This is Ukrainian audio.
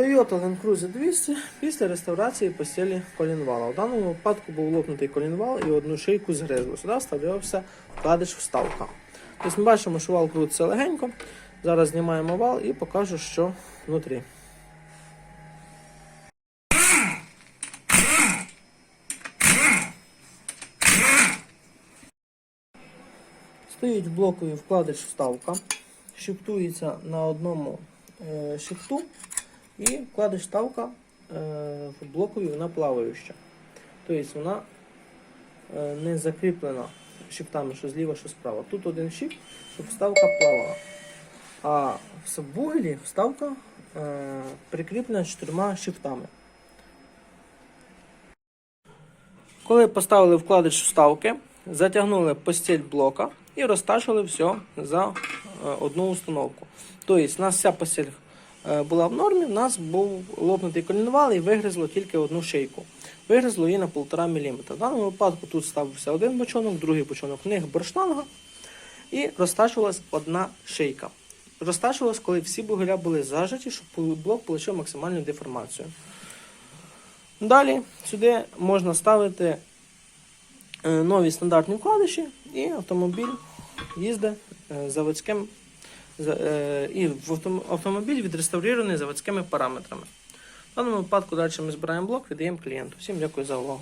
Toyota Land Cruiser 200 після реставрації постелі колінвала. У даному випадку був лопнутий колінвал і одну шийку згризло. Сюди вставлявся вкладиш вставка. Тобто ми бачимо, що вал крутиться легенько. Зараз знімаємо вал і покажу, що внутрі. Стоїть блоковий вкладиш вставка, шифтується на одному е, шифту і вкладиш вставка е, в блокові вона плаваюча. Тобто вона е, не закріплена шифтами, що зліва, що справа. Тут один шифт, щоб вставка плавала. А в сабвугелі вставка е, прикріплена чотирма шифтами. Коли поставили вкладиш вставки, затягнули постіль блока і розташили все за одну установку. Тобто, у нас вся постіль була в нормі, у нас був лопнутий колінвал і вигризло тільки одну шийку. Вигризло її на 1,5 мм. В даному випадку тут ставився один бочонок, другий бочонок, в них борштанга і розташувалась одна шийка. Розташувалась, коли всі бугеля були зажаті, щоб блок отримав максимальну деформацію. Далі сюди можна ставити е, нові стандартні вкладиші, і автомобіль їздить е, заводським за- е, і в автом- автомобіль відреставрований заводськими параметрами. В даному випадку далі ми збираємо блок, віддаємо клієнту. Всім дякую за увагу.